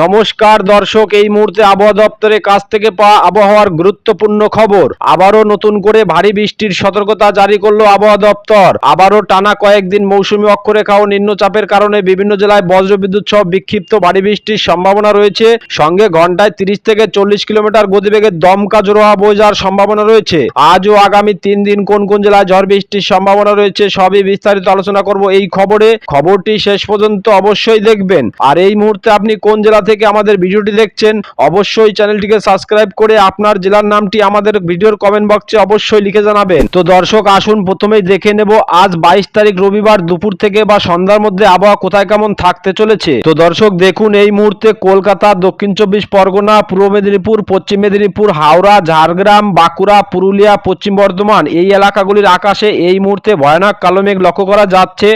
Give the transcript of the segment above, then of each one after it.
নমস্কার দর্শক, এই মুহূর্তে আবহাওয়া দপ্তরের কাছ থেকে পাওয়া আবহাওয়ার গুরুত্বপূর্ণ খবর। আবারও নতুন করে ভারী বৃষ্টির সতর্কতা জারি করল আবহাওয়া দপ্তর। আবারও টানা কয়েকদিন মৌসুমী অক্ষরেখা ও নিম্নচাপের কারণে বিভিন্ন জেলায় বজ্রবিদ্যুৎ সহ বিক্ষিপ্ত ভারী বৃষ্টির সম্ভাবনা রয়েছে। সঙ্গে ঘন্টায় তিরিশ থেকে চল্লিশ কিলোমিটার গতিবেগে দমকা জোড়া বয়ে যাওয়ার সম্ভাবনা রয়েছে। আজ ও আগামী তিন দিন কোন কোন জেলায় ঝড় বৃষ্টির সম্ভাবনা রয়েছে সবই বিস্তারিত আলোচনা করব এই খবরে। খবরটি শেষ পর্যন্ত অবশ্যই দেখবেন। আর এই মুহূর্তে আপনি কোন জেলা থেকে আমাদের ভিডিওটি দেখছেন, অবশ্যই চ্যানেলটিকে সাবস্ক্রাইব করে আপনার জেলার নামটি আমাদের ভিডিওর কমেন্ট বক্সে অবশ্যই লিখে জানাবেন। তো দর্শক, আসুন প্রথমেই দেখে নেব, আজ বাইশ তারিখ রবিবার দুপুর থেকে বা সন্ধ্যার মধ্যে আবহাওয়া কোথায় কেমন থাকতে চলেছে। তো দর্শক, দেখুন, এই মুহূর্তে কলকাতা, দক্ষিণ চব্বিশ পরগনা, পূর্ব মেদিনীপুর, পশ্চিম মেদিনীপুর, হাওড়া, ঝাড়গ্রাম, বাঁকুড়া, পুরুলিয়া, পশ্চিম বর্ধমান এই এলাকাগুলির আকাশে এই মুহূর্তে ভয়ানক কালো মেঘ লক্ষ্য করা যাচ্ছে।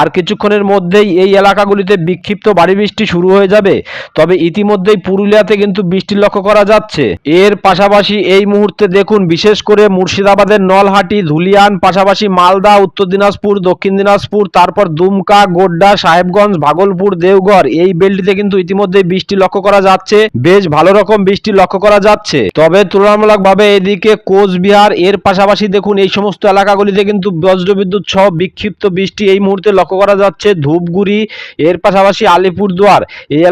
আর কিছুক্ষণের মধ্যেই এই এলাকাগুলিতে বিক্ষিপ্ত ভারী বৃষ্টি শুরু হয়ে যাবে। তবে ইতিমধ্যেই পুরুলিয়াতে কিন্তু বৃষ্টি লক্ষ্য করা যাচ্ছে। এর পাশাপাশি এই মুহূর্তে দেখুন, বিশেষ করে মুর্শিদাবাদের নলহাটি, ধুলিয়ান, পাশাপাশি মালদা, উত্তর দিনাজপুর, দক্ষিণ দিনাজপুর, তারপর দুমকা, গোড্ডা, সাহেবগঞ্জ, ভাগলপুর দেওঘর এই বেলটিতে কিন্তু ইতিমধ্যেই বৃষ্টি লক্ষ্য করা যাচ্ছে। বেশ ভালো রকম বৃষ্টি লক্ষ্য করা যাচ্ছে। তবে তুলনামূলকভাবে এদিকে কোচবিহার, এর পাশাপাশি দেখুন, এই সমস্ত এলাকাগুলিতে কিন্তু বজ্রবিদ্যুৎ সহ বিক্ষিপ্ত বৃষ্টি এই মুহূর্তে লক্ষ্য করা যাচ্ছে। ধূপগুড়ি, এর পাশাপাশি আলিপুরদুয়ার, এই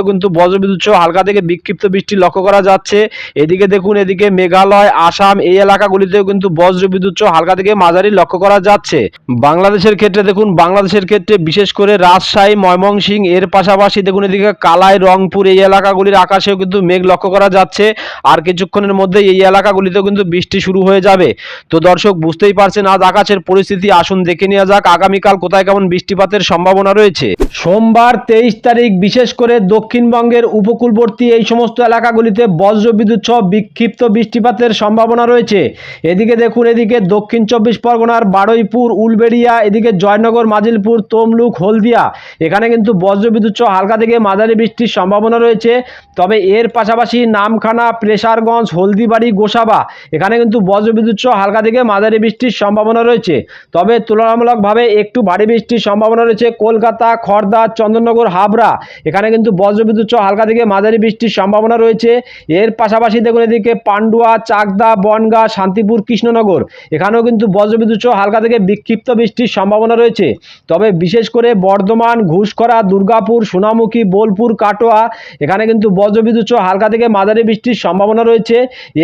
এলাকাগুলিতেও কিন্তু বজ্রবিদ্যুৎ সহ হালকা থেকে বিক্ষিপ্ত বৃষ্টি লক্ষ্য করা যাচ্ছে। এদিকে দেখুন, এদিকে মেঘালয়, আসাম এই এলাকাগুলিতেও কিন্তু বজ্রবিদ্যুৎ সহ হালকা থেকে মাঝারি লক্ষ্য করা যাচ্ছে। বাংলাদেশের ক্ষেত্রে দেখুন, বাংলাদেশের ক্ষেত্রে বিশেষ করে রাজশাহী, ময়মনসিংহ, এর পাশাপাশি দেখুন, এদিকে কালাই, রংপুর এই এলাকাগুলির আকাশেও কিন্তু মেঘ লক্ষ্য করা যাচ্ছে। আর কিছুক্ষণের মধ্যে এই এলাকাগুলিতেও কিন্তু বৃষ্টি শুরু হয়ে যাবে। তো দর্শক, বুঝতেই পারছেন, আজ আকাশের পরিস্থিতি। আসুন দেখে নেওয়া যাক, আগামীকাল কোথায় কেমন বৃষ্টিপাতের সম্ভাবনা রয়েছে। সোমবার তেইশ তারিখ, বিশেষ করে দক্ষিণবঙ্গের উপকূলবর্তী এই সমস্ত এলাকাগুলিতে বজ্রবিদ্যুৎ সহ বিক্ষিপ্ত বৃষ্টিপাতের সম্ভাবনা রয়েছে। এদিকে দেখুন, এদিকে দক্ষিণ চব্বিশ পরগনার বারুইপুর, উলবেড়িয়া, এদিকে জয়নগর, মাজিলপুর, তমলুক, হলদিয়া। এখানে কিন্তু বজ্রবিদ্যুৎ সহ হালকা থেকে মাঝারি বৃষ্টির সম্ভাবনা রয়েছে। তবে এর পাশাপাশি নামখানা প্রেসারগঞ্জ হলদিবাড়ি, গোসাবা, এখানে কিন্তু বজ্রবিদ্যুৎ সহ হালকা থেকে মাঝারি বৃষ্টির সম্ভাবনা রয়েছে। তবে তুলনামূলকভাবে একটু ভারী বৃষ্টির সম্ভাবনা রয়েছে। কলকাতা খড়দা চন্দননগর, হাবড়া, এখানে কিন্তু বজ্রবিদ্যুৎ সহ হালকা থেকে মাঝারি বৃষ্টির সম্ভাবনা রয়েছে। এর পাশাপাশি দেখুন এদিকে পান্ডুয়া, চাকদা, বনগা, শান্তিপুর, কৃষ্ণনগর। এখানেও কিন্তু বজ্রবিদ্যুৎ সহ হালকা থেকে বিক্ষিপ্ত বৃষ্টির সম্ভাবনা রয়েছে। তবে বিশেষ করে বর্ধমান, ঘুষখরা, দুর্গাপুর, সোনামুখী, বোলপুর, কাটোয়া, এখানে কিন্তু বজ্রবিদ্যুৎ সহ হালকা থেকে মাঝারি বৃষ্টির সম্ভাবনা রয়েছে।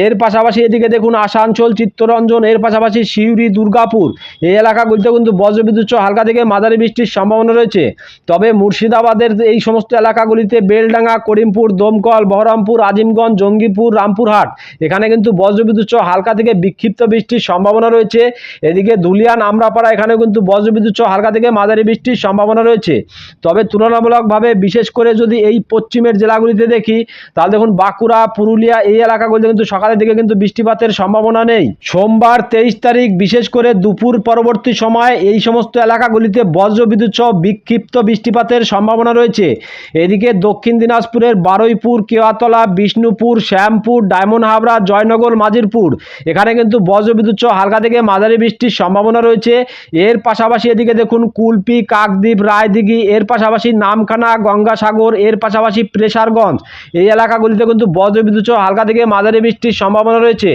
এর পাশাপাশি এদিকে দেখুন আসানসোল, চিত্তরঞ্জন, এর পাশাপাশি সিউড়ি, দুর্গাপুর। এই এলাকাগুলিতে কিন্তু বজ্রবিদ্যুৎ সহ হালকা থেকে মাঝারি বৃষ্টির সম্ভাবনা রয়েছে। তবে মুর্শিদাবাদের এই সমস্ত এলাকাগুলিতে বেলডাঙ্গা, করিমপুর, দমকল, বহরমপুর, আজিমগঞ্জ, জঙ্গিপুর, রামপুরহাট। এখানে কিন্তু বজ্রবিদ্যুৎ সহ হালকা থেকে বিক্ষিপ্ত বৃষ্টির সম্ভাবনা রয়েছে। এদিকে ধুলিয়ান, আমরাপাড়া এখানে কিন্তু বজ্রবিদ্যুৎ সহ হালকা থেকে মাঝারি বৃষ্টির সম্ভাবনা রয়েছে। তবে তুলনামূলকভাবে, বিশেষ করে যদি এই পশ্চিমের জেলাগুলিতে দেখি, তাহলে দেখুন বাঁকুড়া, পুরুলিয়া, এই এলাকাগুলিতে কিন্তু সকালের দিকে কিন্তু বৃষ্টিপাতের সম্ভাবনা নেই। সোমবার তেইশ তারিখ, বিশেষ করে দুপুর পরবর্তী সময়, এই সমস্ত এলাকাগুলিতে বজ্রবিদ্যুৎ সহ বিক্ষিপ্ত বৃষ্টিপাতের সম্ভাবনা রয়েছে। এদিকে দক্ষিণ দিনাজপুরের বারুইপুর, কেওয়াতলা, বিষ্ণুপুর, শ্যামপুর, ডায়মন্ড হাবড়া, জয়নগর, মাজিরপুর। এখানে কিন্তু বজ্রবিদ্যুৎ হালকা থেকে মাঝারি বৃষ্টির সম্ভাবনা রয়েছে। এর পাশাপাশি এদিকে দেখুন, কুলপি, কাকদ্বীপ, রায়দিঘি, এর পাশাপাশি নামখানা, গঙ্গাসাগর, এর পাশাপাশি প্রেসারগঞ্জ। এই এলাকাগুলিতে কিন্তু বজ্রবিদ্যুৎ হালকা থেকে মাঝারি বৃষ্টির সম্ভাবনা রয়েছে।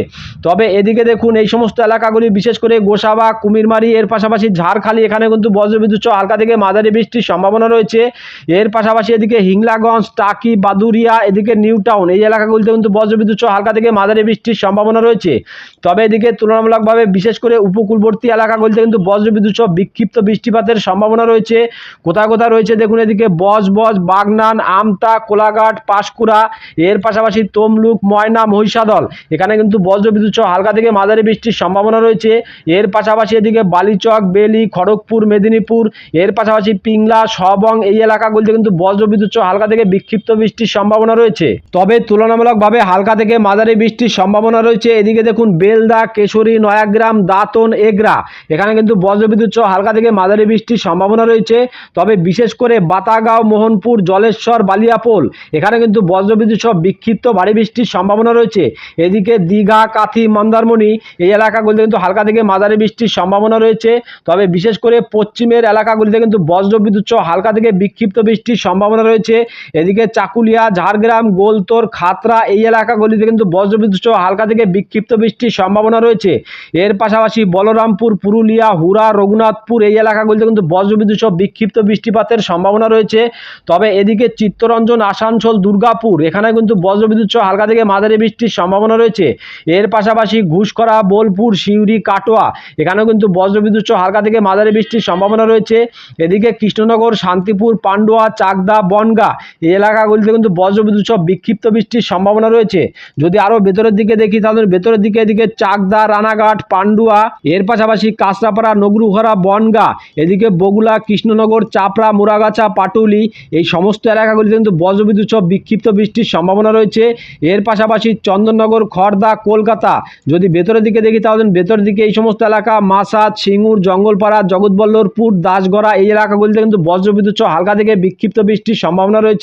তবে এদিকে দেখুন, এই সমস্ত এলাকাগুলি, বিশেষ করে গোসাবা, কুমিরমারি, এর পাশাপাশি ঝাড়খালি, এখানে কিন্তু বজ্রবিদ্যুৎ হালকা থেকে মাঝারি বৃষ্টির সম্ভাবনা রয়েছে। এর পাশাপাশি এদিকে হিংলাগঞ্জ টাকি, বাদুরিয়া, এদিকে নিউ টাউন। এই এলাকাগুলিতে কিন্তু বজ্রবিদ্যুৎ সহ হালকা থেকে মাঝারি বৃষ্টির সম্ভাবনা রয়েছে। তবে এদিকে তুলনামূলকভাবে বিশেষ করে উপকূলবর্তী এলাকাগুলিতে কিন্তু বজ্রবিদ্যুৎ সহ বিক্ষিপ্ত বৃষ্টিপাতের সম্ভাবনা রয়েছে। কোথায় কোথায় রয়েছে দেখুন এদিকে বজ বজ, বাগনান, আমতা, কোলাঘাট, পাঁশকুড়া, এর পাশাপাশি তমলুক, ময়না, মহিষাদল। এখানে কিন্তু বজ্রবিদ্যুৎ সহ হালকা থেকে মাঝারি বৃষ্টির সম্ভাবনা রয়েছে। এর পাশাপাশি এদিকে বালিচক, বেলি, খড়গপুর, মেদিনীপুর, এর পাশাপাশি পিংলা, সবং এই এলাকাগুলিতে কিন্তু বজ্রবিদ্যুৎ সহ হালকা থেকে বিক্ষিপ্ত বৃষ্টির সম্ভাবনা রয়েছে। তবে তুলনামূলকভাবে হালকা থেকে মাঝারি বৃষ্টির সম্ভাবনা রয়েছে। এদিকে দেখুন, বেলদা, কেশরী, নয়াগ্রাম, দাঁতন, এগরা। এখানে কিন্তু বজ্রবিদ্যুৎ সহ হালকা থেকে মাঝারি বৃষ্টির সম্ভাবনা রয়েছে। তবে বিশেষ করে বাতাগাঁও, মোহনপুর, জলেশ্বর, বালিয়াপোল, এখানে কিন্তু বজ্রবিদ্যুৎ সহ বিক্ষিপ্ত ভারী বৃষ্টির সম্ভাবনা রয়েছে। এদিকে দীঘা, কাথি, মন্দারমণি এই এলাকাগুলিতে কিন্তু হালকা থেকে মাঝারি বৃষ্টির সম্ভাবনা রয়েছে। তবে বিশেষ করে পশ্চিমের এলাকাগুলিতে কিন্তু বজ্রবিদ্যুৎ সহ হালকা থেকে বিক্ষিপ্ত বৃষ্টির সম্ভাবনা রয়েছে। এদিকে চাকুলিয়া, ঝাড়গ্রাম, গোলতোর, খাতরা এই এলাকাগুলিতে কিন্তু বজ্রবিদ্যুৎ সহ হালকা থেকে বিক্ষিপ্ত বৃষ্টির সম্ভাবনা রয়েছে। এর পাশাপাশি বলরামপুর, পুরুলিয়া হুরা রঘুনাথপুর এই এলাকাগুলিতে কিন্তু বজ্রবিদ্যুৎ সহ বিক্ষিপ্ত বৃষ্টিপাতের সম্ভাবনা রয়েছে। তবে এদিকে চিত্তরঞ্জন, আসানসোল, দুর্গাপুর এখানে কিন্তু বজ্রবিদ্যুৎ সহ হালকা থেকে মাঝারি বৃষ্টির সম্ভাবনা রয়েছে। এর পাশাপাশি ঘুষকরা বোলপুর, সিউড়ি, কাটোয়া এখানেও কিন্তু বজ্রবিদ্যুৎ সহ হালকা থেকে মাঝারি বৃষ্টির সম্ভাবনা রয়েছে। এদিকে কৃষ্ণনগর, শান্তিপুর, পান্ডুয়া, চাকদা, বনগা এই এলাকাগুলিতে কিন্তু বজ্রবিদ্যুৎ বিক্ষিপ্ত বৃষ্টির সম্ভাবনা রয়েছে। যদি আরও ভেতরের দিকে দেখি, তাহলে ভেতরের দিকে এদিকে চাকদা, রানাঘাট, পান্ডুয়া, এর পাশাপাশি কাঁচরাপাড়া, নগরুহরা, বনগা, এদিকে বগুলা, কৃষ্ণনগর, চাপড়া, মুরাগাছা, পাটুলি, এই সমস্ত এলাকাগুলিতে কিন্তু বজ্রবিদ্যুৎ বিক্ষিপ্ত বৃষ্টির সম্ভাবনা রয়েছে। এর পাশাপাশি চন্দননগর খড়দা কলকাতা, যদি ভেতরের দিকে দেখি, তাহলে ভেতরের দিকে এই সমস্ত এলাকা মাসাদ সিঙ্গুর, জঙ্গলপাড়া, জগৎবল্লভপুর, দাসগড়া, এই এলাকাগুলিতে কিন্তু বজ্রবিদ্যুৎ হালকা থেকে বিক্ষিপ্ত বৃষ্টির সম্ভাবনা রয়েছে।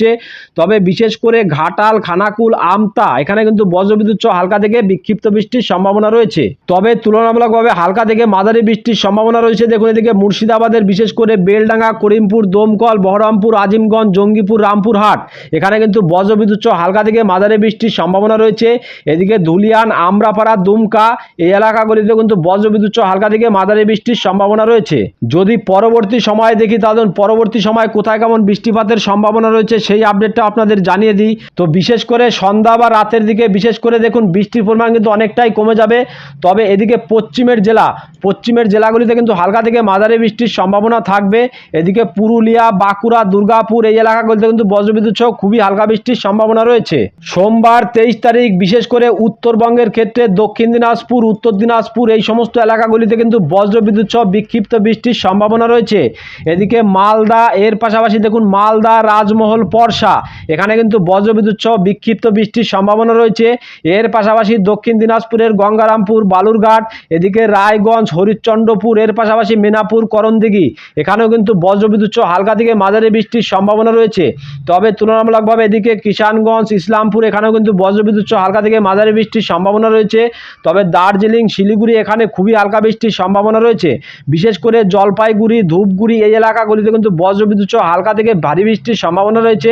তবে বিশেষ করে ঘাটাল, খানাকুল, আমতা, এখানে কিন্তু বজ্রবিদ্যুৎ সহ হালকা থেকে বিক্ষিপ্ত বৃষ্টির সম্ভাবনা রয়েছে। তবে তুলনামূলকভাবে হালকা থেকে মাঝারি বৃষ্টির সম্ভাবনা রয়েছে। দেখুন এদিকে মুর্শিদাবাদের বিশেষ করে বেলডাঙ্গা, করিমপুর, দমকল, বহরমপুর, আজিমগঞ্জ, জঙ্গিপুর, রামপুরহাট, এখানে কিন্তু বজ্রবিদ্যুৎ সহ হালকা থেকে মাঝারি বৃষ্টির সম্ভাবনা রয়েছে। এদিকে ধুলিয়ান, আমরাপাড়া, দুমকা এই এলাকাগুলিতে কিন্তু বজ্রবিদ্যুৎ সহ হালকা থেকে মাঝারি বৃষ্টির সম্ভাবনা রয়েছে। যদি পরবর্তী সময়ে দেখি, তাহলে পরবর্তী সময় কোথায় কেমন বৃষ্টিপাতের সম্ভাবনা রয়েছে সেই আপডেটটা আপনাদের জানিয়ে দিই। তো বিশেষ করে সন্ধ্যা বা রাতের দিকে বিশেষ করে দেখুন, বৃষ্টির পরিমাণ কিন্তু অনেকটাই কমে যাবে। তবে এদিকে পশ্চিমের জেলা, পশ্চিমের জেলাগুলিতে কিন্তু হালকা থেকে মাঝারি বৃষ্টির সম্ভাবনা থাকবে। এদিকে পুরুলিয়া, বাঁকুড়া, দুর্গাপুর এই এলাকাগুলিতে কিন্তু বজ্রবিদ্যুৎ সহ খুবই হালকা বৃষ্টির সম্ভাবনা রয়েছে। সোমবার তেইশ তারিখ বিশেষ করে উত্তরবঙ্গের ক্ষেত্রে দক্ষিণ দিনাজপুর, উত্তর দিনাজপুর এই সমস্ত এলাকাগুলিতে কিন্তু বজ্রবিদ্যুৎ সহ বিক্ষিপ্ত বৃষ্টির সম্ভাবনা রয়েছে। এদিকে মালদা, এর পাশাপাশি দেখুন মালদা, রাজমহল পরশা এখানে কিন্তু বজ্রবিদ্যুৎ সহ বিক্ষিপ্ত বৃষ্টির সম্ভাবনা রয়েছে। এর পাশাপাশি দক্ষিণ দিনাজপুরের গঙ্গারামপুর, বালুরঘাট, এদিকে রায়গঞ্জ, হরিশ্চন্দ্রপুর, এর পাশাপাশি মেনাপুর, করণদিঘি। এখানেও কিন্তু বজ্রবিদ্যুৎ সহ হালকা থেকে মাঝারি বৃষ্টির সম্ভাবনা রয়েছে। তবে তুলনামূলকভাবে এদিকে কিষানগঞ্জ, ইসলামপুর, এখানেও কিন্তু বজ্রবিদ্যুৎ সহ হালকা থেকে মাঝারি বৃষ্টির সম্ভাবনা রয়েছে। তবে দার্জিলিং, শিলিগুড়ি, এখানে খুবই হালকা বৃষ্টির সম্ভাবনা রয়েছে। বিশেষ করে জলপাইগুড়ি, ধূপগুড়ি এই এলাকাগুলিতে কিন্তু বজ্রবিদ্যুৎ সহ হালকা থেকে ভারী বৃষ্টির সম্ভাবনা রয়েছে।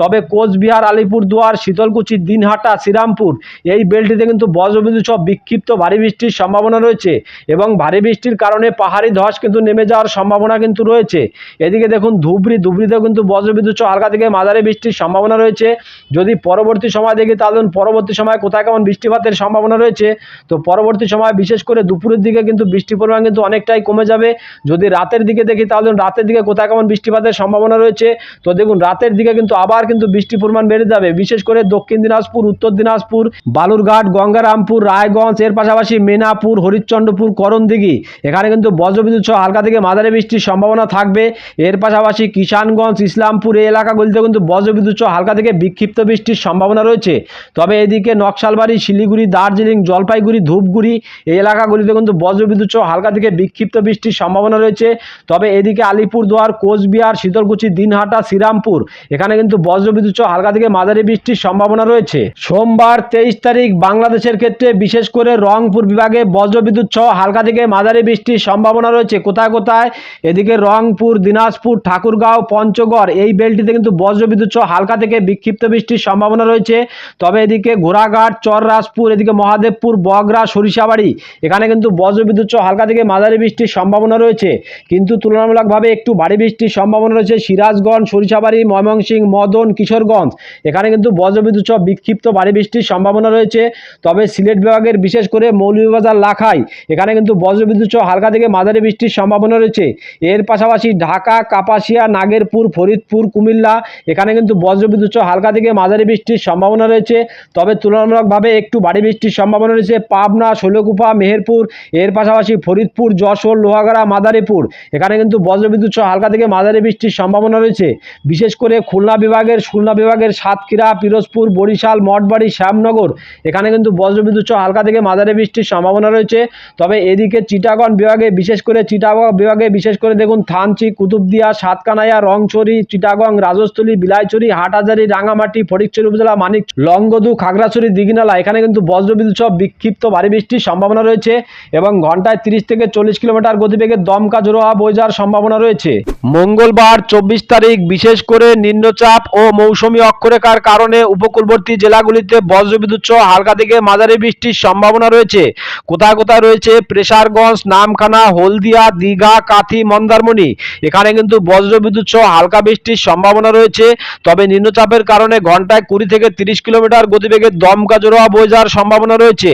তবে কোচবিহার, আলিপুরদুয়ার, শীতলকুচি, দিনহাটা, শ্রীরামপুর এই বেল্টিতে কিন্তু বজ্রবিদ্যুৎ সহ বিক্ষিপ্ত ভারী বৃষ্টির সম্ভাবনা রয়েছে এবং ভারী বৃষ্টির কারণে পাহাড়ি ধস কিন্তু নেমে যাওয়ার সম্ভাবনা কিন্তু রয়েছে। এদিকে দেখুন ধুবড়ি, ধুবড়িতেও কিন্তু বজ্রবিদ্যুৎ সহ হালকা থেকে মাঝারি বৃষ্টির সম্ভাবনা রয়েছে। যদি পরবর্তী সময় দেখি তাহলে পরবর্তী সময় কোথায় কেমন বৃষ্টিপাতের সম্ভাবনা রয়েছে। তো পরবর্তী সময় বিশেষ করে দুপুরের দিকে কিন্তু বৃষ্টির পরিমাণ কিন্তু অনেকটাই কমে যাবে। যদি রাতের দিকে দেখি তাহলে রাতের দিকে কোথায় কেমন বৃষ্টিপাতের সম্ভাবনা রয়েছে। তো দেখুন রাতের দিকে কিন্তু আবার কিন্তু বৃষ্টির পরিমাণ বেড়ে যাবে। বিশেষ করে দক্ষিণ দিনাজপুর, উত্তর দিনাজপুর, বালুরঘাট, গঙ্গারামপুর, রায়গঞ্জ, এর পাশাপাশি মেনাপুর হরিশ্চন্দ্রপুর, করণদিঘি। এখানে কিন্তু বজ্রবিদ্যুৎ সহ হালকা থেকে মাঝারি বৃষ্টির সম্ভাবনা থাকবে। এর পাশাপাশি কিষানগঞ্জ, ইসলামপুর এই এলাকাগুলিতে কিন্তু বজ্রবিদ্যুৎ সহ হালকা থেকে বিক্ষিপ্ত বৃষ্টির সম্ভাবনা রয়েছে। তবে এদিকে নকশালবাড়ি, শিলিগুড়ি, দার্জিলিং, জলপাইগুড়ি, ধূপগুড়ি এই এলাকাগুলিতে কিন্তু বজ্রবিদ্যুৎ সহ হালকা থেকে বিক্ষিপ্ত বৃষ্টির সম্ভাবনা রয়েছে। তবে এদিকে আলিপুরদুয়ার, কোচবিহার শীতলকুচি দিনহাটা, শ্রীরামপুর এখানে কিন্তু বজ্রবিদ্যুৎ সহ হালকা থেকে মাঝারি বৃষ্টির সম্ভাবনা রয়েছে। সোমবার তেইশ তারিখ বাংলাদেশের ক্ষেত্রে বিশেষ করে রংপুর বিভাগে বজ্রবিদ্যুৎ সহ হালকা থেকে মাঝারি বৃষ্টির সম্ভাবনা রয়েছে। কোথায় কোথায়? এদিকে রংপুর, দিনাজপুর, ঠাকুরগাঁও, পঞ্চগড় এই বেলটিতে কিন্তু বজ্রবিদ্যুৎ সহ হালকা থেকে বিক্ষিপ্ত বৃষ্টির সম্ভাবনা রয়েছে। তবে এদিকে ঘোড়াঘাট, চররাজপুর, এদিকে মহাদেবপুর, বগরা, সরিষাবাড়ি এখানে কিন্তু বজ্রবিদ্যুৎ সহ হালকা থেকে মাঝারি বৃষ্টির সম্ভাবনা রয়েছে। কিন্তু তুলনামূলকভাবে একটু ভারী বৃষ্টির সম্ভাবনা রয়েছে। সিরাজগঞ্জ, সরিষাবাড়ি, ময়মনসিংহ মদন, কিশোরগঞ্জ। এখানে কিন্তু বজ্রবিদ্যুৎ সহ বিক্ষিপ্ত ভারী বৃষ্টির সম্ভাবনা রয়েছে। তবে সিলেট বিভাগের বিশেষ করে মৌলভীবাজার, লাখাই, এখানে কিন্তু বজ্রবিদ্যুৎ সহ হালকা থেকে মাঝারি বৃষ্টির সম্ভাবনা রয়েছে। এর পাশাপাশি ঢাকা, কাপাসিয়া, নাগেরপুর, ফরিদপুর, কুমিল্লা, এখানে কিন্তু বজ্রবিদ্যুৎ সহ হালকা থেকে মাঝারি বৃষ্টির সম্ভাবনা রয়েছে। তবে তুলনামূলকভাবে একটু ভারী বৃষ্টির সম্ভাবনা রয়েছে পাবনা শৈলকুপা মেহেরপুর, এর পাশাপাশি ফরিদপুর, যশোর, লোহাগড়া, মাদারীপুর। এখানে কিন্তু বজ্রবিদ্যুৎ সহ হালকা থেকে মাঝারি বৃষ্টির সম্ভাবনা রয়েছে। বিশেষ করে খুলনা বিভাগের খুলনা বিভাগের সাতক্ষীরা, পিরোজপুর, বরিশাল, মঠবাড়ি, শ্যামনগর। এখানে কিন্তু বজ্রবিদ্যুৎ সহ হালকা থেকে মাঝারি বৃষ্টির সম্ভাবনা রয়েছে। তবে এদিকে চিটাগন বিভাগে বিশেষ করে চিটাগং বিভাগে বিশেষ করে দেখুন থানচি, কুতুবদিয়া, সাতকানাইয়া, রংছড়ি, চিটাগং, রাজস্থলী, বিলাইছড়ি, হাটহাজারি রাঙামাটি ফটিকছড়ি উপজেলা, মানিক, লংগদু, খাগড়াছড়ি, দিঘিনালা, এখানে কিন্তু বজ্রবিদ্যুৎ সহ বিক্ষিপ্ত ভারী বৃষ্টির সম্ভাবনা রয়েছে এবং ঘন্টায় তিরিশ থেকে চল্লিশ কিলোমিটার গতিবেগে দমকা জোরোহা যাওয়ার সম্ভাবনা রয়েছে। মঙ্গলবার চব্বিশ তারিখ বিশেষ করে নিম্ন নিম্নচাপ ও মৌসুমী অক্ষরেখার কারণে উপকূলবর্তী জেলাগুলিতে বজ্রবিদ্যুৎ সহ হালকা থেকে মাঝারি বৃষ্টির সম্ভাবনা রয়েছে। কোথায় কোথায় রয়েছে? প্রেসারগঞ্জ, নামখানা, হলদিয়া, দীঘা, কাথি, মন্দারমণি। এখানে কিন্তু বজ্রবিদ্যুৎ সহ হালকা বৃষ্টির সম্ভাবনা রয়েছে। তবে নিম্নচাপের কারণে ঘন্টায় কুড়ি থেকে তিরিশ কিলোমিটার গতিবেগে দমকা জোড়া বয়ে যাওয়ার সম্ভাবনা রয়েছে।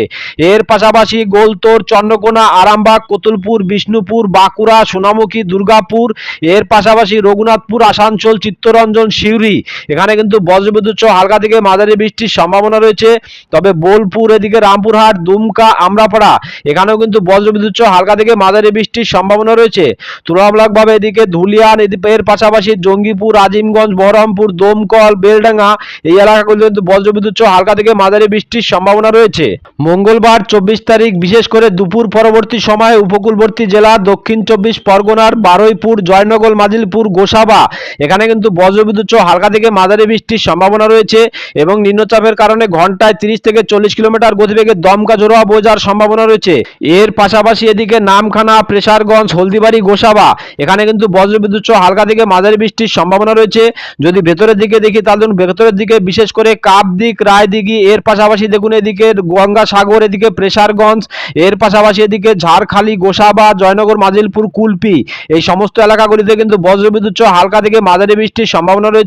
এর পাশাপাশি গোলতোর, চন্দ্রকোনা, আরামবাগ, কতুলপুর, বিষ্ণুপুর, বাঁকুড়া, সোনামুখী, দুর্গাপুর, এর পাশাপাশি রঘুনাথপুর, আসানসোল, চিত্তরঞ্জন সিউড়ি এখানে কিন্তু বজ্রবিদ্যুৎ সহ হালকা থেকে মাঝারি বৃষ্টির সম্ভাবনা রয়েছে। তবে বোলপুর এদিকে রামপুরহাট, দুমকা, আমরাপাড়া, এখানেও কিন্তু বজ্রবিদ্যুৎ সহ হালকা থেকে মাঝারি বৃষ্টির সম্ভাবনা রয়েছে। তুলনামূলকভাবে এদিকে ধুলিয়ান এর পাশাপাশি জঙ্গিপুর, আজিমগঞ্জ, বহরমপুর, দমকল, বেলডাঙ্গা এই এলাকাগুলিতে কিন্তু বজ্রবিদ্যুৎ সহ হালকা থেকে মাঝারি বৃষ্টির সম্ভাবনা রয়েছে। মঙ্গলবার চব্বিশ তারিখ, বিশেষ করে দুপুর পরবর্তী সময়ে উপকূলবর্তী জেলা দক্ষিণ চব্বিশ পরগনার বারুইপুর, জয়নগর, মাজিলপুর, গোসাবা। এখানে কিন্তু বজ্রবিদ্যুৎ হালকা থেকে মাঝারি বৃষ্টির সম্ভাবনা রয়েছে এবং নিম্নচাপের কারণে ঘন্টায় তিরিশ থেকে চল্লিশ কিলোমিটার গতিবেগে দমকা জোড়া বোঝার সম্ভাবনা রয়েছে। এর পাশাপাশি এদিকে নামখানা, প্রেসারগঞ্জ, হলদিবাড়ি, গোসাবা, এখানে কিন্তু বজ্রবিদ্যুৎ সহ হালকা থেকে মাঝারি বৃষ্টির সম্ভাবনা রয়েছে। যদি ভেতরের দিকে দেখি, তাহলে ভেতরের দিকে বিশেষ করে কাপদিক, রায়দিঘি, এর পাশাপাশি দেখুন এদিকে গঙ্গাসাগর, এদিকে প্রেসারগঞ্জ, এর পাশাপাশি এদিকে ঝাড়খালি, গোসাবা, জয়নগর, মাজিলপুর, কুলপি। এই সমস্ত এলাকাগুলিতে কিন্তু বজ্রবিদ্যুৎ সহ হালকা থেকে মাঝারি বৃষ্টির সম্ভাবনা রয়েছে।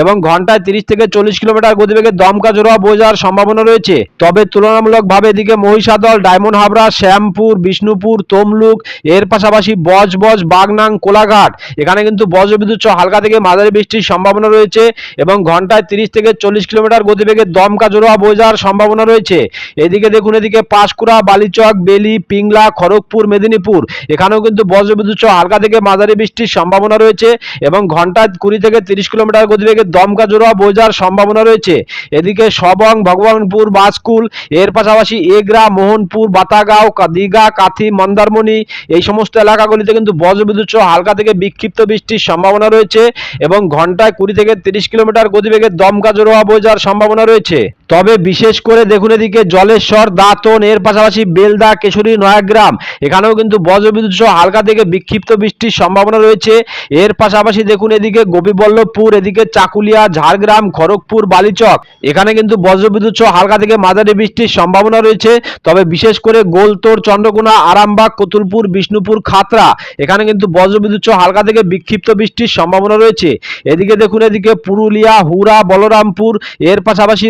এবং ঘন্টায় তিরিশ থেকে চল্লিশ কিলোমিটার গতিবেগে দমকা জোড়া বোঝার সম্ভাবনা রয়েছে। তবে তুলনামূলকভাবে এদিকে মহিষাদল, ডায়মন্ড হাবড়া, শ্যামপুর, বিষ্ণুপুর, তমলুক, এর পাশাপাশি বজবজ, বাগনাং, কোলাঘাট, এখানে কিন্তু বজ্রবিদ্যুৎ হালকা থেকে মাঝারি বৃষ্টির সম্ভাবনা রয়েছে এবং ঘন্টায় তিরিশ থেকে চল্লিশ কিলোমিটার গতিবেগে দমকা জোড়া বোঝার সম্ভাবনা রয়েছে। এদিকে দেখুন, এদিকে পাঁশকুড়া, বালিচক, বেলি, পিংলা, খড়গপুর, মেদিনীপুর, এখানেও কিন্তু বজ্রবিদ্যুৎ হালকা থেকে মাঝারি বৃষ্টির সম্ভাবনা রয়েছে এবং ঘন্টায় কুড়ি থেকে তিরিশ কিলোমিটার গতিবেগে দমকা জোড়া বোঝার সম্ভাবনা রয়েছে। এদিকে সবং, ভগবানপুর, বাসকুল, এর পাশাপাশি এগরা, মোহনপুর, বাতাগাঁও, দীঘা, কাথি, মন্দারমণি, এই সমস্ত এলাকাগুলিতে কিন্তু বজ্রবিদ্যুৎ সহ হালকা থেকে বিক্ষিপ্ত বৃষ্টির সম্ভাবনা রয়েছে এবং ঘন্টায় কুড়ি থেকে তিরিশ কিলোমিটার গতিবেগে দমকা জোড়া বোঝার সম্ভাবনা রয়েছে। তবে বিশেষ করে দেখুন এদিকে জলেশ্বর, দাঁতন, এর পাশাপাশি বেলদা, কেশরী, নয়াগ্রাম। এখানেও কিন্তু বজ্রবিদ্যুৎ সহ হালকা থেকে বিক্ষিপ্ত বৃষ্টির সম্ভাবনা রয়েছে। এর পাশাপাশি দেখুন এদিকে গোপীবল্লভপুর, এদিকে চাকুলিয়া, ঝাড়গ্রাম, খড়গপুর, বালিচক। এখানে কিন্তু বজ্রবিদ্যুৎ সহ হালকা থেকে মাঝারি বৃষ্টির সম্ভাবনা রয়েছে। তবে বিশেষ করে গোলতোর, চন্দ্রকোনা, আরামবাগ, কতুলপুর, বিষ্ণুপুর, খাতরা। এখানে কিন্তু বজ্রবিদ্যুৎ সহ হালকা থেকে বিক্ষিপ্ত বৃষ্টির সম্ভাবনা রয়েছে। এদিকে দেখুন এদিকে পুরুলিয়া হুরা বলরামপুর, এর পাশাপাশি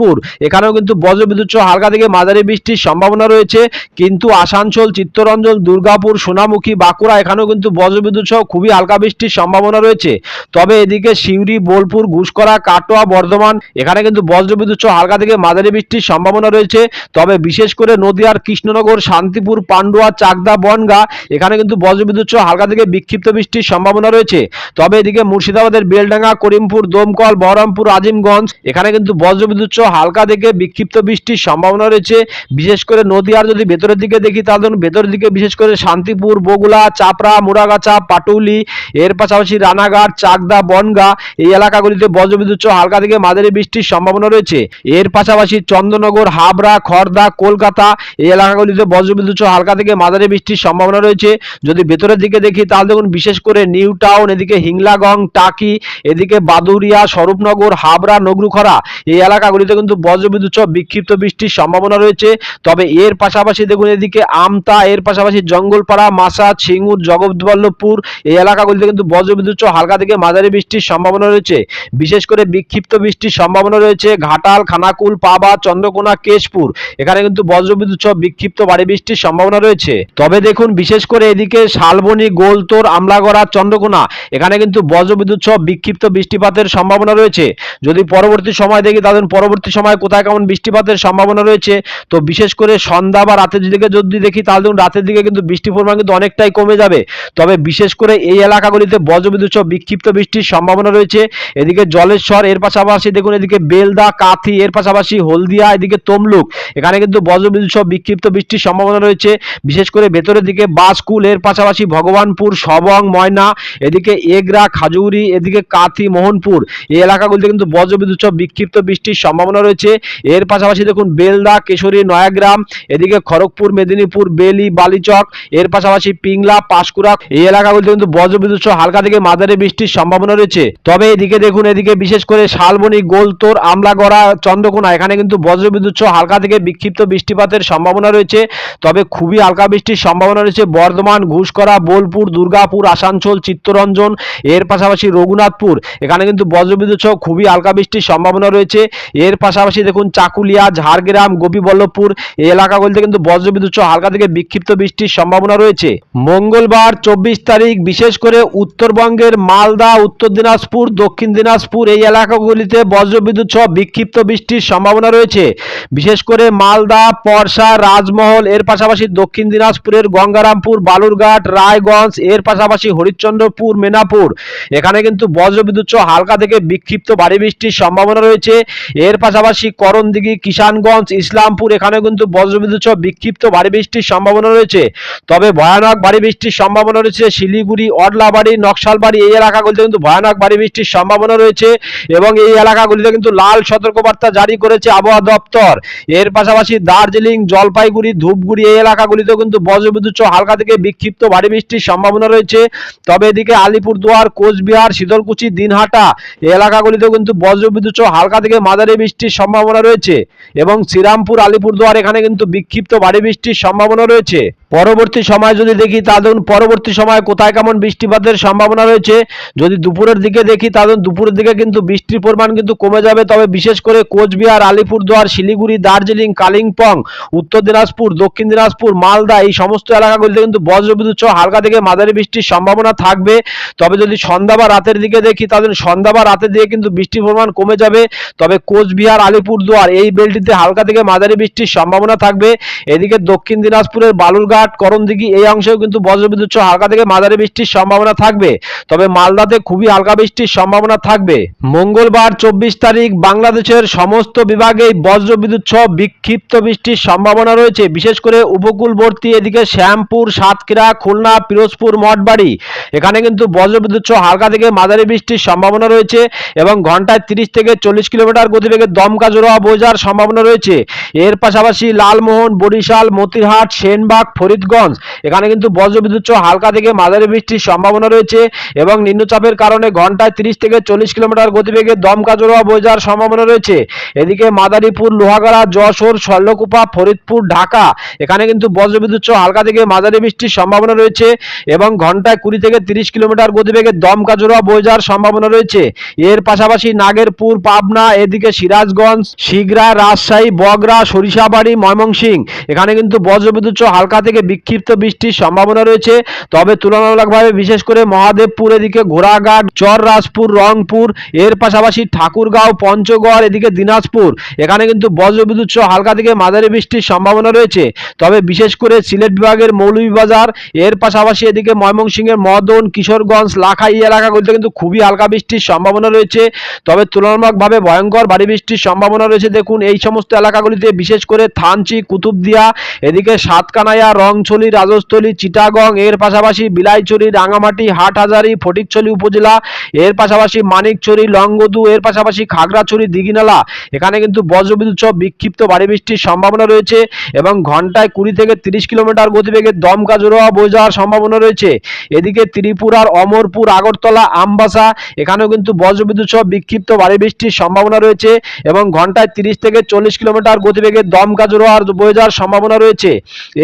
রঘুনাথপুর এখানেও কিন্তু বজ্রবিদ্যুৎ সহ হালকা থেকে মাঝারি বৃষ্টির সম্ভাবনা রয়েছে। কিন্তু আসানসোল, চিত্তরঞ্জন, দুর্গাপুর, সোনামুখী, বাঁকুড়া, এখানেও কিন্তু বজ্রবিদ্যুৎ সহ খুবই হালকা বৃষ্টির সম্ভাবনা রয়েছে। তবে এদিকে সিউড়ি, বোলপুর ঘুষকরা কাটোয়া, বর্ধমান, এখানে কিন্তু বজ্রবিদ্যুৎ সহ হালকা থেকে মাঝারি বৃষ্টির সম্ভাবনা রয়েছে। তবে বিশেষ করে নদিয়ার কৃষ্ণনগর, শান্তিপুর, পান্ডুয়া, চাকদা, বনগা, এখানে কিন্তু বজ্রবিদ্যুৎ সহ হালকা থেকে বিক্ষিপ্ত বৃষ্টির সম্ভাবনা রয়েছে। তবে এদিকে মুর্শিদাবাদের বেলডাঙ্গা, করিমপুর, দমকল, বহরমপুর, আজিমগঞ্জ, এখানে কিন্তু বজ্রবিদ্যুৎ সহ হালকা থেকে বিক্ষিপ্ত বৃষ্টির সম্ভাবনা রয়েছে। বিশেষ করে নদীয়ার যদি ভেতরের দিকে দেখি, তাহলে ভেতরের দিকে বিশেষ করে শান্তিপুর বগুলা চাপড়া মুরাগাছা পাটুলি, এর পাশাপাশি রানাঘাট, চাকদা, বনগা এই এলাকাগুলিতে বজ্রবিদ্যুৎ হালকা থেকে মাঝারি বৃষ্টির সম্ভাবনা রয়েছে। এর পাশাপাশি চন্দ্রনগর, হাবড়া খড়দা কলকাতা এই এলাকাগুলিতে বজ্রবিদ্যুৎ হালকা থেকে মাঝারি বৃষ্টির সম্ভাবনা রয়েছে। যদি ভেতরের দিকে দেখি, তাহলে দেখুন বিশেষ করে নিউ টাউন, এদিকে হিংলাগং, টাকি, এদিকে বাদুরিয়া স্বরূপনগর, হাবড়া, নগরুখরা এই এলাকাগুলিতে কিন্তু বজ্রবিদ্যুৎ সহ বিক্ষিপ্ত বৃষ্টির সম্ভাবনা রয়েছে। তবে এর পাশাপাশি দেখুন এদিকে আমতা, এর পাশাপাশি জঙ্গলপাড়া, মাসা, ছিঙ্গুর, জগৎবল্লভপুর এই এলাকাগুলিতে কিন্তু বজ্রবিদ্যুৎ সহ হালকা থেকে মাঝারি বৃষ্টির সম্ভাবনা রয়েছে। বিশেষ করে বিক্ষিপ্ত বৃষ্টির সম্ভাবনা রয়েছে ঘাটাল, খানাকুল, পাবা, চন্দ্রকোনা, কেশপুর। এখানে কিন্তু বজ্রবিদ্যুৎ সহ বিক্ষিপ্ত ভারী বৃষ্টির সম্ভাবনা রয়েছে। তবে দেখুন বিশেষ করে এদিকে শালবনি, গোলতোর, আমলাগড়া, চন্দ্রকোনা, এখানে কিন্তু বজ্রবিদ্যুৎ সহ বিক্ষিপ্ত বৃষ্টিপাতের সম্ভাবনা রয়েছে। যদি পরবর্তী সময় দেখি তাদের পরবর্তী সময় কোথায় কেমন বৃষ্টিপাতের সম্ভাবনা রয়েছে, তো বিশেষ করে সন্ধ্যা বা রাতের দিকে যদি দেখি, তাহলে দেখুন রাতের দিকে কিন্তু বৃষ্টির পরিমাণ কিন্তু অনেকটাই কমে যাবে। তবে বিশেষ করে এই এলাকাগুলিতে বজ্রবিদ্যুৎ সহ বিক্ষিপ্ত বৃষ্টির সম্ভাবনা রয়েছে। এদিকে জলেশ্বর, এর পাশাপাশি দেখুন এদিকে বেলদা, কাথি, এর পাশাপাশি হলদিয়া, এদিকে তমলুক, এখানে কিন্তু বজ্রবিদ্যুৎ সহ বিক্ষিপ্ত বৃষ্টির সম্ভাবনা রয়েছে। বিশেষ করে ভেতরের দিকে বাসকুল, এর পাশাপাশি ভগবানপুর, সবং, ময়না, এদিকে এগরা, খাজুরি, এদিকে কাথি, মোহনপুর, এই এলাকাগুলিতে কিন্তু বজ্রবিদ্যুৎ সহ বিক্ষিপ্ত বৃষ্টির সম্ভাবনা সম্ভাবনা রয়েছে। এর পাশাপাশি দেখুন, বেলদা, কেশরী, নয়াগ্রাম, এদিকে খড়গপুর, মেদিনীপুর, বেলি, বালিচক, এর পাশাপাশি পিংলা, পাঁশকুড়া, এই এলাকাগুলিতে কিন্তু বজ্রবিদ্যুৎ সহ হালকা থেকে মাঝারি বৃষ্টির সম্ভাবনা রয়েছে। তবে এদিকে দেখুন, এদিকে বিশেষ করে শালবনি, গোলতোর, আমলাগড়া, চন্দ্রকোনা, এখানে কিন্তু বজ্রবিদ্যুৎ সহ হালকা থেকে বিক্ষিপ্ত বৃষ্টিপাতের সম্ভাবনা রয়েছে। তবে খুবই হালকা বৃষ্টির সম্ভাবনা রয়েছে বর্ধমান, ঘুষকরা, বোলপুর, দুর্গাপুর, আসানসোল, চিত্তরঞ্জন, এর পাশাপাশি রঘুনাথপুর। এখানে কিন্তু বজ্রবিদ্যুৎ সহ খুবই হালকা বৃষ্টির সম্ভাবনা রয়েছে। এর পাশাপাশি দেখুন চাকুলিয়া, ঝাড়গ্রাম, গোপীবল্লভপুর, এই এলাকাগুলিতে কিন্তু বজ্রবিদ্যুৎ সহ হালকা থেকে বিক্ষিপ্ত বৃষ্টির সম্ভাবনা রয়েছে। মঙ্গলবার চব্বিশ তারিখ, বিশেষ করে উত্তরবঙ্গের মালদা, উত্তর দিনাজপুর, দক্ষিণ দিনাজপুর এই এলাকাগুলিতে বজ্রবিদ্যুৎ সহ বিক্ষিপ্ত বৃষ্টির সম্ভাবনা রয়েছে। বিশেষ করে মালদা, পরশা, রাজমহল, এর পাশাপাশি দক্ষিণ দিনাজপুরের গঙ্গারামপুর, বালুরঘাট, রায়গঞ্জ, এর পাশাপাশি হরিশ্চন্দ্রপুর মেনাপুর এখানে কিন্তু বজ্রবিদ্যুৎ সহ হালকা থেকে বিক্ষিপ্ত ভারী বৃষ্টির সম্ভাবনা রয়েছে। এর পাশাপাশি করণদিঘি, কিষানগঞ্জ, ইসলামপুর এখানে কিন্তু বজ্রবিদ্যুৎ সহ বিক্ষিপ্ত ভারী বৃষ্টির সম্ভাবনা রয়েছে। তবে ভয়ানক ভারী বৃষ্টির সম্ভাবনা রয়েছে শিলিগুড়ি অডলাবাড়ি নকশালবাড়ি এই এলাকাগুলিতে কিন্তু ভয়ানক ভারী বৃষ্টির সম্ভাবনা রয়েছে এবং এই এলাকাগুলিতে কিন্তু লাল সতর্কবার্তা জারি করেছে আবহাওয়া দপ্তর। এর পাশাপাশি দার্জিলিং, জলপাইগুড়ি, ধূপগুড়ি এই এলাকাগুলিতেও কিন্তু বজ্রবিদ্যুৎ সহ হালকা থেকে বিক্ষিপ্ত ভারী বৃষ্টির সম্ভাবনা রয়েছে। তবে এদিকে আলিপুরদুয়ার, কোচবিহার শীতলকুচি দিনহাটা এই এলাকাগুলিতেও কিন্তু বজ্রবিদ্যুৎ সহ হালকা থেকে মাঝারি বৃষ্টির সম্ভাবনা রয়েছে এবং শ্রীরামপুর আলিপুরদুয়ার এখানে কিন্তু বিক্ষিপ্ত ভারী বৃষ্টির সম্ভাবনা রয়েছে। পরবর্তী সময় যদি দেখি, তা ধরুন পরবর্তী সময় কোথায় কেমন বৃষ্টিপাতের সম্ভাবনা রয়েছে। যদি দুপুরের দিকে দেখি, তা ধরুন দুপুরের দিকে কিন্তু বৃষ্টির পরিমাণ কিন্তু কমে যাবে। তবে বিশেষ করে কোচবিহার, আলিপুরদুয়ার, শিলিগুড়ি, দার্জিলিং, কালিম্পং, উত্তর দিনাজপুর, দক্ষিণ দিনাজপুর, মালদা, এই সমস্ত এলাকাগুলিতে কিন্তু বজ্রবিদ্যুৎ সহ হালকা থেকে মাঝারি বৃষ্টির সম্ভাবনা থাকবে। তবে যদি সন্ধ্যা বা রাতের দিকে দেখি তাহলে সন্ধ্যা বা রাতের দিকে কিন্তু বৃষ্টির পরিমাণ কমে যাবে। তবে কোচবিহার, আলিপুরদুয়ার, এই বেলটিতে হালকা থেকে মাঝারি বৃষ্টির সম্ভাবনা থাকবে। এদিকে দক্ষিণ দিনাজপুরের বালুরঘাট করণদিঘি এই অংশেও কিন্তু বজ্রবিদ্যুৎ সহ হালকা থেকে মাঝারি বৃষ্টির সম্ভাবনা থাকবে। তবে মালদাতে খুবই হালকা বৃষ্টির সম্ভাবনা থাকবে। মঙ্গলবার চব্বিশ তারিখ বাংলাদেশের সমস্ত বিভাগেই বজ্রবিদ্যুৎ সহ বিক্ষিপ্ত বৃষ্টির সম্ভাবনা রয়েছে। বিশেষ করে উপকূলবর্তী এদিকে শ্যামপুর, সাতক্ষীরা, খুলনা, পিরোজপুর, মঠবাড়ি, এখানে কিন্তু বজ্রবিদ্যুৎ সহ হালকা থেকে মাঝারি বৃষ্টির সম্ভাবনা রয়েছে এবং ঘন্টায় তিরিশ থেকে চল্লিশ কিলোমিটার গতিবেগে দমকা জোড়া বোঝার সম্ভাবনা রয়েছে। এর পাশাপাশি লালমোহন, বরিশাল, মতিরহাট, সেনবাগ ফরিদগঞ্জ। এখানে কিন্তু বজ্রবিদ্যুৎ সহ হালকা থেকে মাঝারি বৃষ্টির সম্ভাবনা রয়েছে এবং নিম্নচাপের কারণে ঘন্টায় তিরিশ থেকে চল্লিশ কিলোমিটার গতিবেগে দমকা জোড়া যাওয়ার সম্ভাবনা রয়েছে। এদিকে মাদারীপুর, লোহাগাড়া, যশোর, শৈলকুপা, ফরিদপুর, ঢাকা এখানে কিন্তু বজ্রবিদ্যুৎ সহ হালকা থেকে মাঝারি বৃষ্টির সম্ভাবনা রয়েছে এবং ঘন্টায় কুড়ি থেকে তিরিশ কিলোমিটার গতিবেগে দমকা জোড়া বয়ে যাওয়ার সম্ভাবনা রয়েছে। এর পাশাপাশি নাগেরপুর, পাবনা, এদিকে সিরাজগঞ্জ, শিগরা, রাজশাহী বগরা সরিষাবাড়ি ময়মনসিং এখানে কিন্তু বজ্রবিদ্যুৎ সহ হালকা থেকে বিক্ষিপ্ত বৃষ্টির সম্ভাবনা রয়েছে। তবে তুলনামূলকভাবে বিশেষ করে মহাদেবপুর, এদিকে ঘোড়াঘাট, চররাজপুর, রংপুর, এর পাশাপাশি ঠাকুরগাঁও, পঞ্চগড়, এদিকে দিনাজপুর। এখানে কিন্তু বজ্রবিদ্যুৎ সহ হালকা থেকে মাঝারি বৃষ্টির সম্ভাবনা রয়েছে। তবে বিশেষ করে সিলেট বিভাগের মৌলভীবাজার, এর পাশাপাশি এদিকে ময়মনসিংহের মদন, কিশোরগঞ্জ, লাখাই এলাকাগুলিতে কিন্তু খুবই হালকা বৃষ্টির সম্ভাবনা রয়েছে। তবে তুলনামূলকভাবে ভয়ঙ্কর ভারী বৃষ্টির সম্ভাবনা রয়েছে। দেখুন, এই সমস্ত এলাকাগুলিতে বিশেষ করে থানচি, কুতুবদিয়া, এদিকে সাতকানাইয়া রংছলি, রাজস্থলী, চিটাগং, এর পাশাপাশি বিলাইছড়ি, রাঙামাটি, হাটহাজারি, ফটিকছড়ি উপজেলা, এর পাশাপাশি মানিকছড়ি, লংগদু, এর পাশাপাশি খাগড়াছড়ি, দিঘিনালা। এখানে কিন্তু বজ্রবিদ্যুৎ সহ বিক্ষিপ্ত ভারী বৃষ্টির সম্ভাবনা রয়েছে এবং ঘন্টায় কুড়ি থেকে তিরিশ কিলোমিটার গতিবেগে দমকা জোড়া বয়ে যাওয়ার সম্ভাবনা রয়েছে। এদিকে ত্রিপুরার অমরপুর, আগরতলা, আমবাসা, এখানেও কিন্তু বজ্রবিদ্যুৎ সহ বিক্ষিপ্ত ভারী বৃষ্টির সম্ভাবনা রয়েছে এবং ঘন্টায় তিরিশ থেকে চল্লিশ কিলোমিটার গতিবেগে দমকা জোড়া বয়ে যাওয়ার সম্ভাবনা রয়েছে।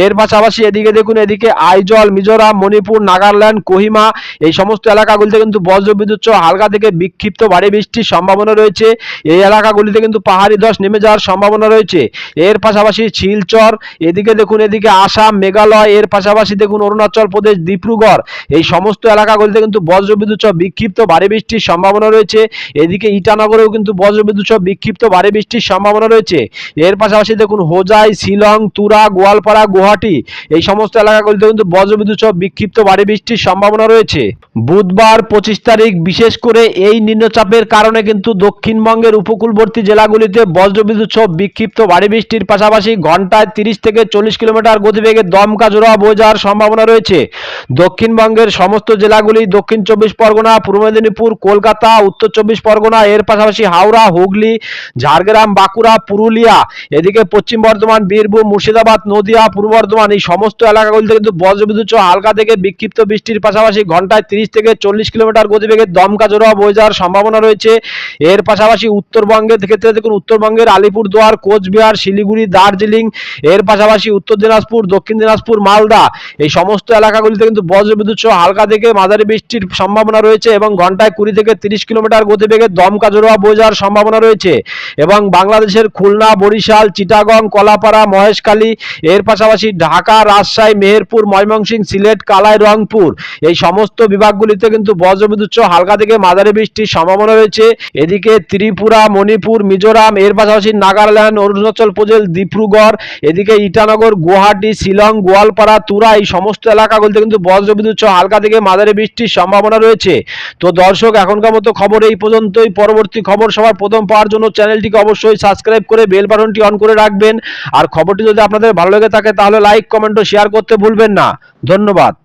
এর পাশাপাশি এদিকে দেখুন, এদিকে আইজল, মিজোরাম, মণিপুর, নাগাল্যান্ড, কোহিমা, এই সমস্ত এলাকাগুলিতে কিন্তু বজ্রবিদ্যুৎ সহ হালকা থেকে বিক্ষিপ্ত ভারী বৃষ্টির সম্ভাবনা রয়েছে। এই এলাকাগুলিতে কিন্তু পাহাড়ি ধস নেমে যাওয়ার সম্ভাবনা রয়েছে। এর পাশাপাশি শিলচর, এদিকে দেখুন, এদিকে আসাম, মেঘালয়, এর পাশাপাশি দেখুন, অরুণাচল প্রদেশ, ডিব্রুগড়, এই সমস্ত এলাকাগুলিতে কিন্তু বজ্রবিদ্যুৎ সহ বিক্ষিপ্ত ভারী বৃষ্টির সম্ভাবনা রয়েছে। এদিকে ইটানগরেও কিন্তু বজ্রবিদ্যুৎ সহ বিক্ষিপ্ত ভারী বৃষ্টির সম্ভাবনা রয়েছে। এর পাশাপাশি দেখুন, হোজাই, শিলং, তুরা, গোয়ালপাড়া, গুয়াহাটি এই সমস্ত এলাকাগুলিতে কিন্তু বজ্রবিদ্যুৎ সহ বিক্ষিপ্ত ভারী বৃষ্টির সম্ভাবনা রয়েছে। বুধবার পঁচিশ তারিখ, বিশেষ করে এই নিম্নচাপের কারণে কিন্তু দক্ষিণবঙ্গের উপকূলবর্তী জেলাগুলিতে বজ্রবিদ্যুৎ সহ বিক্ষিপ্ত ভারী বৃষ্টির পাশাপাশি ঘন্টায় তিরিশ থেকে চল্লিশ কিলোমিটার গতিবেগে দমকা জোড়া বয়ে যাওয়ার সম্ভাবনা রয়েছে। দক্ষিণবঙ্গের সমস্ত জেলাগুলি দক্ষিণ চব্বিশ পরগনা, পূর্ব মেদিনীপুর, কলকাতা, উত্তর চব্বিশ পরগনা, এর পাশাপাশি হাওড়া, হুগলি, ঝাড়গ্রাম, বাঁকুড়া, পুরুলিয়া, এদিকে পশ্চিম বর্ধমান, বীরভূম, মুর্শিদাবাদ, নদিয়া, পূর্ব বর্ধমান এই সমস্ত এলাকাগুলিতে কিন্তু বজ্রবিদ্যুৎ সহ হালকা থেকে বিক্ষিপ্ত বৃষ্টির পাশাপাশি ঘন্টায় তিরিশ থেকে চল্লিশ কিলোমিটার গতিবেগে দমকা জোড়া বয়ে যাওয়ার সম্ভাবনা রয়েছে। এর পাশাপাশি উত্তরবঙ্গের, ক্ষেত্রে দেখুন উত্তরবঙ্গের আলিপুরদুয়ার, কোচবিহার, শিলিগুড়ি, দার্জিলিং, এর পাশাপাশি উত্তর দিনাজপুর, দক্ষিণ দিনাজপুর, মালদা এই সমস্ত এলাকাগুলিতে কিন্তু বজ্রবিদ্যুৎ সহ হালকা থেকে মাঝারি বৃষ্টির সম্ভাবনা রয়েছে এবং ঘন্টায় কুড়ি থেকে তিরিশ কিলোমিটার গতিবেগে দমকা জোড়া বয়ে যাওয়ার সম্ভাবনা রয়েছে। এবং বাংলাদেশের খুলনা, বরিশাল, চিটাগং, কলাপাড়া, মহেশখালী, এর পাশাপাশি ঢাকা রাজশাহী, মেহেরপুর, ময়মনসিংহ, সিলেট, কালাই, রংপুর। এই সমস্ত বিভাগগুলিতে কিন্তু বজ্রবিদ্যুৎ হালকা থেকে মাঝারি বৃষ্টির সম্ভাবনা রয়েছে। এদিকে ত্রিপুরা, মণিপুর, মিজোরাম, এর পাশাপাশি নাগাল্যান্ড, অরুণাচল প্রদেশ, ডিব্রুগড়, এদিকে ইটানগর, গুয়াহাটি, শিলং, গোয়ালপাড়া, তুরা, এই সমস্ত এলাকাগুলিতে কিন্তু বজ্রবিদ্যুৎ হালকা থেকে মাঝারি বৃষ্টির সম্ভাবনা রয়েছে। তো দর্শক, এখনকার মতো খবর এই পর্যন্তই। পরবর্তী খবর সবার প্রথম পাওয়ার জন্য চ্যানেলটিকে অবশ্যই সাবস্ক্রাইব করে বেল বাটনটি অন করে রাখবেন। আর খবরটি যদি আপনাদের ভালো লেগে থাকে, তাহলে লাইক কমেন্ট ও শেয়ার করতে ভুলবেন না। ধন্যবাদ।